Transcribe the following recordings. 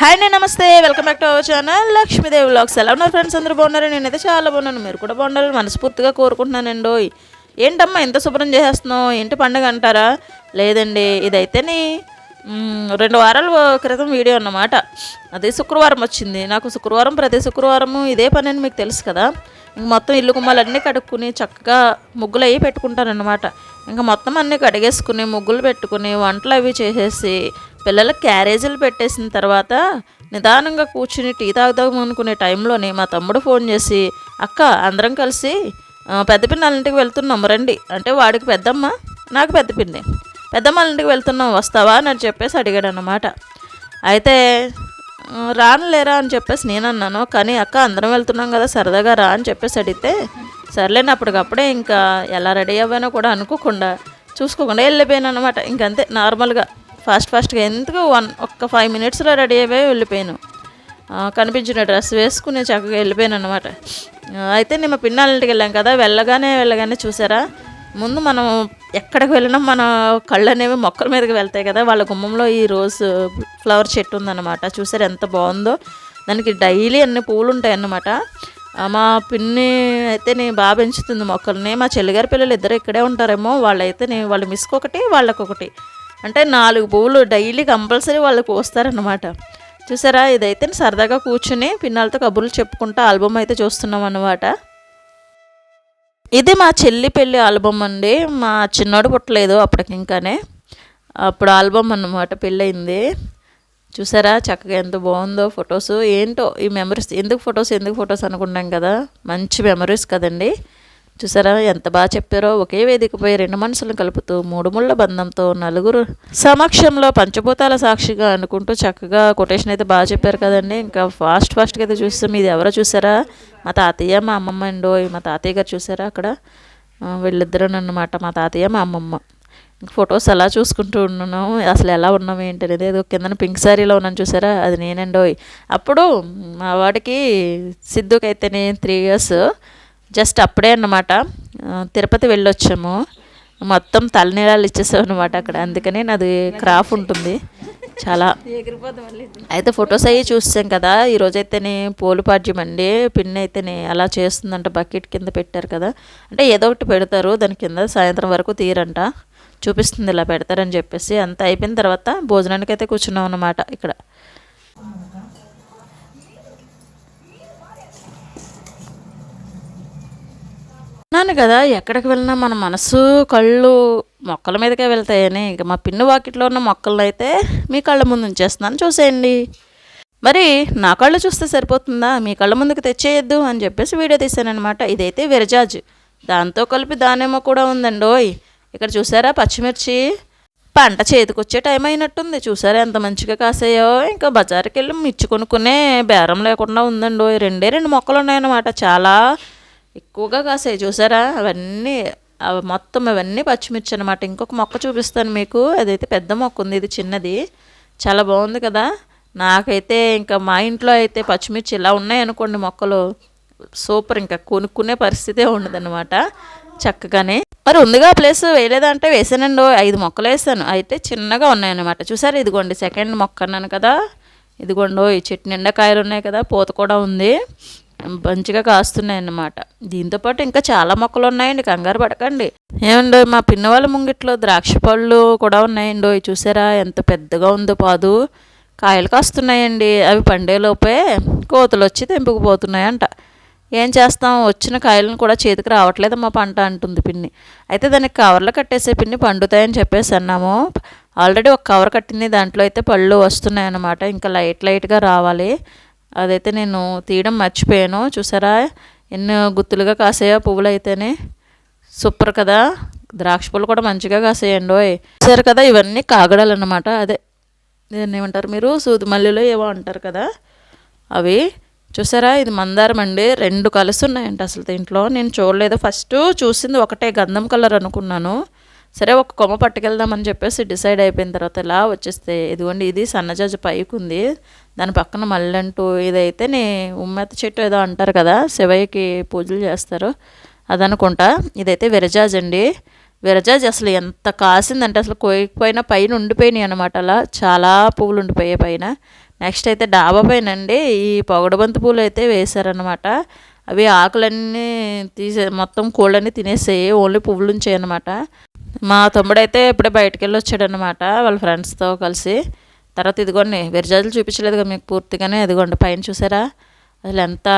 Hi అండి నమస్తే. Welcome back to our channel Lakshmidevi vlogs. ఎలా ఉన్నారు ఫ్రెండ్స్? అందరూ బాగున్నారు? నేనైతే చాలా బాగున్నాను. మీరు కూడా బాగుండాలని మనస్ఫూర్తిగా కోరుకుంటున్నానండి. ఏంటమ్మా ఎంత శుభ్రం చేసేస్తున్నావు? ఏంటి పండుగ అంటారా? లేదండి ఇదైతేనే రెండు వారాల క్రితం వీడియో అన్నమాట. అది శుక్రవారం వచ్చింది. నాకు శుక్రవారం ప్రతి శుక్రవారము ఇదే పని అని మీకు తెలుసు కదా. ఇంక మొత్తం ఇల్లు కుమ్మాలన్నీ కడుక్కుని చక్కగా ముగ్గులు అవి పెట్టుకుంటానన్నమాట. ఇంకా మొత్తం అన్నీ కడిగేసుకుని ముగ్గులు పెట్టుకుని వంటలు అవి చేసేసి పిల్లలకు క్యారేజీలు పెట్టేసిన తర్వాత నిదానంగా కూర్చుని టీ తాగుదాం అనుకునే టైంలోనే మా తమ్ముడు ఫోన్ చేసి అక్క అందరం కలిసి పెద్ద పిన్నలంటికి వెళ్తున్నాం రండి. అంటే వాడికి పెద్దమ్మ నాకు పెద్ద పిన్ని. పెద్దమ్మ వెళ్తున్నాం వస్తావా? అని చెప్పేసి అడిగాడు అన్నమాట. అయితే రానులేరా? అని చెప్పేసి నేను అన్నాను. కానీ అక్క అందరం వెళ్తున్నాం కదా సరదాగా రా అని చెప్పేసి అడిగితే సర్లేని అప్పటికప్పుడే ఇంకా ఎలా రెడీ అవ్వానో కూడా అనుకోకుండా చూసుకోకుండా వెళ్ళిపోయాను అనమాట ఇంకంతే నార్మల్గా. ఫాస్ట్ ఫాస్ట్గా ఎందుకు వన్ ఒక్క ఫైవ్ మినిట్స్లో రెడీ అయిపోయి వెళ్ళిపోయాను. కనిపించిన డ్రెస్ వేసుకుని చక్కగా వెళ్ళిపోయాను అనమాట అయితే నేను మా పిన్నాల వెళ్ళాం కదా వెళ్ళగానే వెళ్ళగానే చూసారా? ముందు మనం ఎక్కడికి వెళ్ళినా మన కళ్ళు అనేవి మొక్కల మీదకి వెళ్తాయి కదా వాళ్ళ గుమ్మంలో ఈ రోజ్ ఫ్లవర్ చెట్టు ఉందన్నమాట. చూసారు ఎంత బాగుందో? దానికి డైలీ అన్ని పూలు ఉంటాయి అన్నమాట మా పిన్ని అయితే నేను బాగా పెంచుతుంది మొక్కల్ని. మా చెల్లిగారి పిల్లలు ఇద్దరు ఇక్కడే ఉంటారేమో వాళ్ళైతే నేను వాళ్ళు మిస్కి ఒకటి వాళ్ళకొకటి. అంటే నాలుగు పువ్వులు డైలీ కంపల్సరీ వాళ్ళకి పోస్తారన్నమాట చూసారా? ఇదైతే సరదాగా కూర్చుని పిన్నాలతో కబుర్లు చెప్పుకుంటూ ఆల్బమ్ అయితే చూస్తున్నాం అనమాట ఇది మా చెల్లి పెళ్ళి ఆల్బమ్ అండి. మా చిన్నోడు పుట్టలేదు అప్పటికి ఇంకానే అప్పుడు ఆల్బమ్ అన్నమాట పెళ్ళయింది. చూసారా? చక్కగా ఎంత బాగుందో ఫొటోస్. ఏంటో ఈ మెమరీస్ ఎందుకు ఫొటోస్ ఎందుకు ఫొటోస్ అనుకున్నాం కదా? మంచి మెమరీస్ కదండి. చూసారా? ఎంత బాగా చెప్పారో. ఒకే వేదికపై రెండు మనసులను కలుపుతూ మూడు ముళ్ళ బంధంతో నలుగురు సమక్షంలో పంచభూతాల సాక్షిగా అనుకుంటూ చక్కగా కొటేషన్ అయితే బాగా చెప్పారు కదండి. ఇంకా ఫాస్ట్ ఫాస్ట్గా అయితే చూస్తాం ఇది ఎవరో చూసారా? మా తాతయ్య మా అమ్మమ్మ అండో మా తాతయ్య గారు చూసారా అక్కడ? ఆ, మా తాతయ్య మా అమ్మమ్మ. ఫొటోస్ అలా చూసుకుంటూ ఉన్నాను. అసలు ఎలా ఉన్నాం ఏంటి అనేది ఏదో కిందన పింక్ సారీలో ఉన్నాను చూసారా? అది నేనండోయ్. అప్పుడు మా వాడికి సిద్ధుకైతేనే త్రీ ఇయర్స్. జస్ట్ అప్పుడే అన్నమాట తిరుపతి వెళ్ళొచ్చాము. మొత్తం తలనీలాలు ఇచ్చేసాం అనమాట అక్కడ. అందుకని నాది క్రాఫ్ ఉంటుంది. చాలా. అయితే ఫొటోస్ అవి చూసాం కదా. ఈరోజైతేనే పోలిపాడ్యం పోలు పాడ్యం అండి. పిన్ అయితేనే అలా చేస్తుందంట బకెట్ కింద పెట్టారు కదా. అంటే ఏదో ఒకటి పెడతారు దాని కింద సాయంత్రం వరకు తీరంట. చూపిస్తుంది ఇలా పెడతారని చెప్పేసి. అంత అయిపోయిన తర్వాత భోజనానికి అయితే కూర్చున్నాం అనమాట ఇక్కడ. అన్నాను కదా ఎక్కడికి వెళ్ళినా మన మనసు కళ్ళు మొక్కల మీదకే వెళ్తాయని. ఇక మా పిన్ని వాకిట్లో ఉన్న మొక్కలను అయితే మీ కళ్ళ ముందు ఉంచేస్తున్నాను చూసేయండి. మరి నా కళ్ళు చూస్తే సరిపోతుందా? మీ కళ్ళ ముందుకు తెచ్చేయద్దు అని చెప్పేసి వీడియో తీశానమాట ఇదైతే విరజాజ్. దాంతో కలిపి దానేమో కూడా ఉందండి ఓయ్ ఇక్కడ చూసారా పచ్చిమిర్చి? పంట చేతికొచ్చే టైం అయినట్టుంది. చూసారా ఎంత మంచిగా కాసాయో? ఇంకా బజార్కి వెళ్ళి మిర్చి కొనుక్కునే బేరం లేకుండా ఉందండి ఓయ్ రెండే రెండు మొక్కలు ఉన్నాయన్నమాట చాలా ఎక్కువగా కాసాయి. చూసారా? అవన్నీ అవి మొత్తం అవన్నీ పచ్చిమిర్చి అనమాట ఇంకొక మొక్క చూపిస్తాను మీకు. అదైతే పెద్ద మొక్క ఉంది. ఇది చిన్నది. చాలా బాగుంది కదా? నాకైతే ఇంకా మా ఇంట్లో అయితే పచ్చిమిర్చి ఇలా ఉన్నాయనుకోండి మొక్కలు. సూపర్. ఇంకా కొనుక్కునే పరిస్థితే ఉండదన్నమాట. చక్కగానే. మరి ఉందిగా ప్లేస్. వేయలేదంటే వేసానండి. ఓ ఐదు మొక్కలు వేసాను. అయితే చిన్నగా ఉన్నాయన్నమాట. చూసారు? ఇదిగోండి సెకండ్ మొక్క అన్నాను కదా? ఇదిగోండో ఈ చెట్టు నిండా కాయలు ఉన్నాయి కదా? పూత కూడా ఉంది. మంచిగా కాస్తున్నాయి అన్నమాట దీంతో పాటు ఇంకా చాలా మొక్కలు ఉన్నాయండి కంగారు పడకండి. ఏమండో మా పిన్నవాళ్ళ ముంగిట్లో ద్రాక్ష పళ్ళు కూడా ఉన్నాయండి చూసారా? ఎంత పెద్దగా ఉందో పాదు. కాయలు కాస్తున్నాయండి అవి పండేలోపే కోతులు వచ్చి తెంపుకుపోతున్నాయంట. ఏం చేస్తాం? వచ్చిన కాయలను కూడా చేతికి రావట్లేదు మా పంట అంటుంది పిన్ని. అయితే దానికి కవర్లో కట్టేసే పిన్ని పండుతాయని చెప్పేసి అన్నాము. ఆల్రెడీ ఒక కవర్ కట్టింది దాంట్లో అయితే పళ్ళు వస్తున్నాయి అన్నమాట ఇంకా లైట్ లైట్గా రావాలి. అదైతే నేను తీయడం మర్చిపోయాను. చూసారా? ఎన్ని గుత్తులుగా కాసాయో పువ్వులు అయితేనే సూపర్ కదా? ద్రాక్ష పళ్ళు కూడా మంచిగా కాసేయండి ఓయ్. చూసారు కదా? ఇవన్నీ కాగడాలు అన్నమాట అదే దీన్ని ఏమంటారు మీరు? సూది మల్లెలో ఏవో అంటారు కదా? అవి. చూసారా? ఇది మందారం అండి. రెండు కలిసి ఉన్నాయంట అసలు దీంట్లో. నేను చూడలేదు. ఫస్ట్ చూసింది ఒకటే గంధం కలర్ అనుకున్నాను. సరే ఒక కొమ్మ పట్టుకెళ్దామని చెప్పేసి డిసైడ్ అయిపోయిన తర్వాత ఇలా వచ్చేస్తే ఇదిగోండి ఇది సన్నజాజి పైకి ఉంది. దాని పక్కన మల్లెంటూ ఇదైతే నే ఉమ్మెత్త చెట్టు ఏదో అంటారు కదా శివయ్యకి పూజలు చేస్తారు. అదనుకుంటా ఇదైతే విరజాజ్ అండి. విరజాజ్ అసలు ఎంత కాసిందంటే అసలు కోయకపోయినా పైన ఉండిపోయినాయి అనమాట అలా. చాలా పువ్వులు ఉండిపోయాయి పైన. నెక్స్ట్ అయితే డాబా పైన అండి ఈ పొగడబంతి పూలు అయితే వేశారనమాట అవి ఆకులన్నీ తీసే మొత్తం కోళ్ళన్నీ తినేసాయి ఓన్లీ పువ్వులు ఉంచాయి అనమాట మా తమ్ముడైతే ఇప్పుడే బయటకు వెళ్ళి వచ్చాడనమాట వాళ్ళ ఫ్రెండ్స్తో కలిసి. తర్వాత ఇదిగోండి విరజాజులు చూపించలేదు మీకు పూర్తిగానే. ఇదిగోండి పైన చూసారా? అసలు ఎంత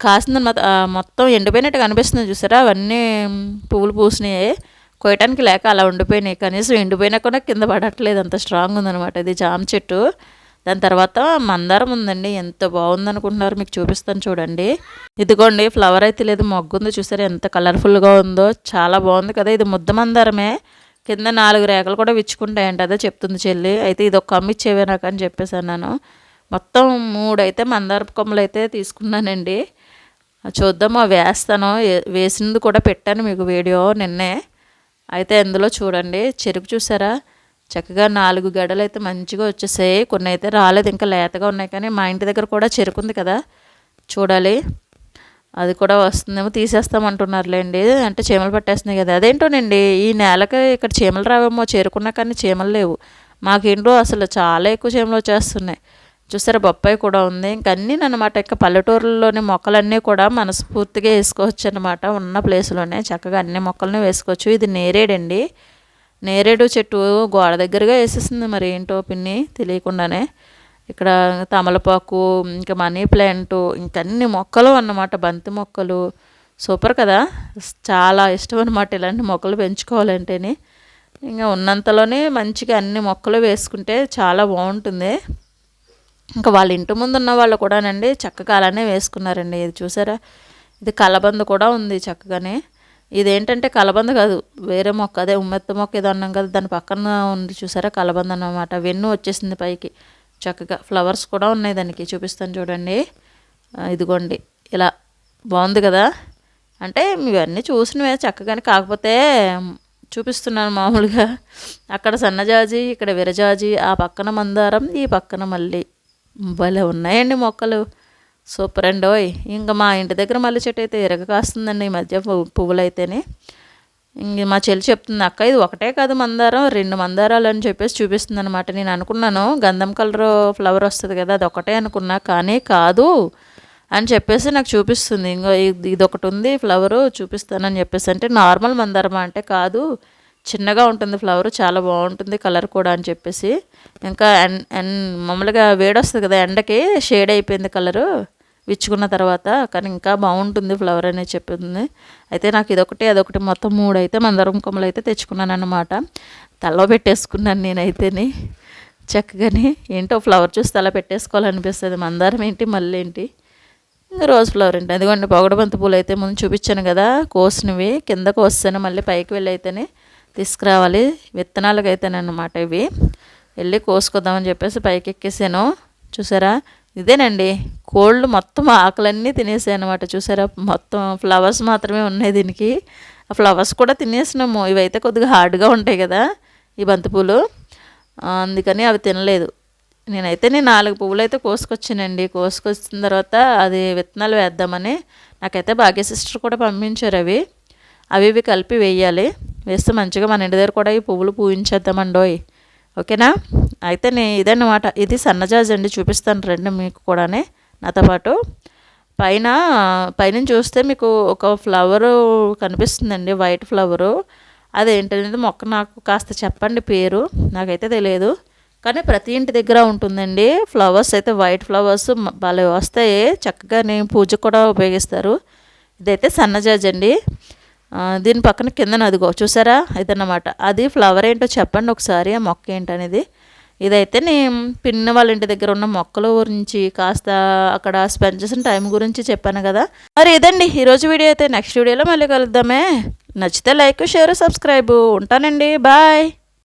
కాసిందనమాట మొత్తం ఎండిపోయినట్టు కనిపిస్తుంది చూసారా? అవన్నీ పువ్వులు పూసినాయి. కోయటానికి లేక అలా ఉండిపోయినాయి. కనీసం ఎండిపోయినా కూడా కింద పడట్లేదు. అంత స్ట్రాంగ్ ఉందనమాట ఇది జామ చెట్టు. దాని తర్వాత మందారం ఉందండి. ఎంత బాగుంది అనుకుంటున్నారు మీకు చూపిస్తాను చూడండి. ఇదిగోండి ఫ్లవర్ అయితే లేదు మొగ్గుంది చూసారా ఎంత కలర్ఫుల్గా ఉందో. చాలా బాగుంది కదా ఇది ముద్ద మందారమే. కింద నాలుగు రేఖలు కూడా విచ్చుకుంటాయంట అదే చెప్తుంది చెల్లి. అయితే ఇది ఒక కమ్మి ఇచ్చేవే నాకు అని చెప్పేసాను నేను. మొత్తం మూడు అయితే మందార కొమ్మలు అయితే తీసుకున్నానండి. చూద్దాము వేస్తాను. వేసింది కూడా పెట్టాను మీకు వీడియో నిన్నే. అయితే అందులో చూడండి చెరుకు చూసారా? చక్కగా నాలుగు గడలు అయితే మంచిగా వచ్చేసాయి. కొన్ని అయితే రాలేదు ఇంకా లేతగా ఉన్నాయి కానీ మా ఇంటి దగ్గర కూడా చెరుకుంది కదా. చూడాలి. అది కూడా వస్తుందేమో తీసేస్తామంటున్నారులేండి. అంటే చీమలు పట్టేస్తున్నాయి కదా. అదేంటోనండి ఈ నేలకి ఇక్కడ చీమలు రావేమో చేరుకున్నా కానీ చీమలు లేవు. మాకేంటో అసలు చాలా ఎక్కువ చీమలు వచ్చేస్తున్నాయి. చూసారా బొప్పాయి కూడా ఉంది. ఇంక అన్నీ అనమాట ఇక పల్లెటూరులోని మొక్కలన్నీ కూడా మనస్ఫూర్తిగా వేసుకోవచ్చు అనమాట ఉన్న ప్లేస్లోనే చక్కగా అన్ని మొక్కలను వేసుకోవచ్చు. ఇది నేరేడండి. నేరేడు చెట్టు గోడ దగ్గరగా వేసేసింది మరి ఏంటో పిన్ని తెలియకుండానే. ఇక్కడ తమలపాకు ఇంకా మనీ ప్లాంట్ ఇంకా అన్ని మొక్కలు అన్నమాట బంతి మొక్కలు. సూపర్ కదా? చాలా ఇష్టం అనమాట ఇలాంటి మొక్కలు పెంచుకోవాలంటేనే. ఇంకా ఉన్నంతలోనే మంచిగా అన్ని మొక్కలు వేసుకుంటే చాలా బాగుంటుంది. ఇంకా వాళ్ళ ఇంటి ముందు ఉన్న వాళ్ళు కూడానండి చక్కగా అలానే వేసుకున్నారండి. ఇది చూసారా? ఇది కలబంద కూడా ఉంది చక్కగానే. ఇదేంటంటే కలబంద కాదు. వేరే మొక్క అదే ఉమ్మెత్త మొక్క ఏదో అన్నాం కదా దాని పక్కన ఉంది చూసారా కలబంద అన్నమాట. వెన్ను వచ్చేసింది పైకి. చక్కగా ఫ్లవర్స్ కూడా ఉన్నాయి దానికి చూపిస్తాను చూడండి. ఇదిగోండి. ఇలా బాగుంది కదా. అంటే ఇవన్నీ చూసినవే చక్కగానే కాకపోతే చూపిస్తున్నాను మామూలుగా. అక్కడ సన్నజాజి ఇక్కడ విరజాజి ఆ పక్కన మందారం ఈ పక్కన మళ్ళీ భలే ఉన్నాయండి మొక్కలు. సూపర్ అండి ఓయ్. ఇంకా మా ఇంటి దగ్గర మల్లె చెట్టు అయితే ఎరగ కాస్తుందండి ఈ మధ్య పువ్వులు అయితేనే ఇంక మా చెల్లి చెప్తుంది అక్క ఇది ఒకటే కాదు మందారం రెండు మందారాలు అని చెప్పేసి చూపిస్తుంది అనమాట నేను అనుకున్నాను గంధం కలర్ ఫ్లవర్ వస్తుంది కదా అది ఒకటే అనుకున్నా కానీ కాదు అని చెప్పేసి నాకు చూపిస్తుంది. ఇంకో ఇది ఒకటి ఉంది ఫ్లవరు చూపిస్తానని చెప్పేసి. అంటే నార్మల్ మందారమా? అంటే కాదు చిన్నగా ఉంటుంది ఫ్లవర్ చాలా బాగుంటుంది కలర్ కూడా అని చెప్పేసి. ఇంకా ఎన్ ఎన్ మామూలుగా వేడి వస్తుంది కదా ఎండకి షేడ్ అయిపోయింది కలరు. విచ్చుకున్న తర్వాత కానీ ఇంకా బాగుంటుంది ఫ్లవర్ అనేది చెప్పింది. అయితే నాకు ఇదొకటి అదొకటి మొత్తం మూడు అయితే మందారం కొమ్మలు అయితే తెచ్చుకున్నాను అనమాట తలలో పెట్టేసుకున్నాను నేనైతేని. చక్కగాని ఏంటో ఫ్లవర్ చూసి తల పెట్టేసుకోవాలనిపిస్తుంది. మందారం ఏంటి మళ్ళీ ఏంటి? రోజ్ ఫ్లవర్ ఏంటి? అదిగోండి పొగడబంతి పూలు అయితే ముందు చూపించాను కదా కోసినవి. కింద కోస్తాను మళ్ళీ పైకి వెళ్ళి అయితేనే తీసుకురావాలి. విత్తనాలకు అయితేనమాట ఇవి. వెళ్ళి కోసుకుందామని చెప్పేసి పైకి ఎక్కేసాను చూసారా? ఇదేనండి. కోళ్ళు మొత్తం ఆకులన్నీ తినేసాయి అనమాట చూసారా? మొత్తం ఫ్లవర్స్ మాత్రమే ఉన్నాయి దీనికి. ఆ ఫ్లవర్స్ కూడా తినేసినాము. ఇవైతే కొద్దిగా హార్డ్గా ఉంటాయి కదా ఈ బంతిపూలు అందుకని అవి తినలేదు. నేనైతే నేను నాలుగు పువ్వులు అయితే కోసుకొచ్చానండి. కోసుకొచ్చిన తర్వాత అది విత్తనాలు వేద్దామని నాకైతే భాగ్య సిస్టర్ కూడా పంపించారు అవి. అవి ఇవి కలిపి వేయాలి. వేస్తే మంచిగా మన ఇంటి దగ్గర కూడా ఈ పువ్వులు పూయించేద్దామండోయ్. ఓకేనా? అయితే నే ఇదన్నమాట. ఇది సన్నజాజ్ అండి చూపిస్తాను రండి మీకు కూడానే నాతో పాటు. పైన పైన చూస్తే మీకు ఒక ఫ్లవరు కనిపిస్తుందండి వైట్ ఫ్లవరు. అదేంటనేది మొక్క నాకు కాస్త చెప్పండి పేరు నాకైతే తెలియదు కానీ ప్రతి ఇంటి దగ్గర ఉంటుందండి. ఫ్లవర్స్ అయితే వైట్ ఫ్లవర్స్ భలే వస్తాయి. చక్కగా నేను పూజ కూడా ఉపయోగిస్తారు. ఇదైతే సన్నజాజ్ అండి దీని పక్కన కింద అదిగో చూసారా? ఇదన్నమాట. అది ఫ్లవర్ ఏంటో చెప్పండి ఒకసారి ఆ మొక్క ఏంటనేది. ఇదైతే నేను పిన్న వాళ్ళ ఇంటి దగ్గర ఉన్న మొక్కల గురించి కాస్త అక్కడ స్పెండ్ చేసిన టైం గురించి చెప్పాను కదా. మరి ఇదండి. ఈరోజు వీడియో అయితే నెక్స్ట్ వీడియోలో మళ్ళీ కలుద్దామే. నచ్చితే లైక్ షేర్ సబ్స్క్రైబ్ ఉంటానండి. బాయ్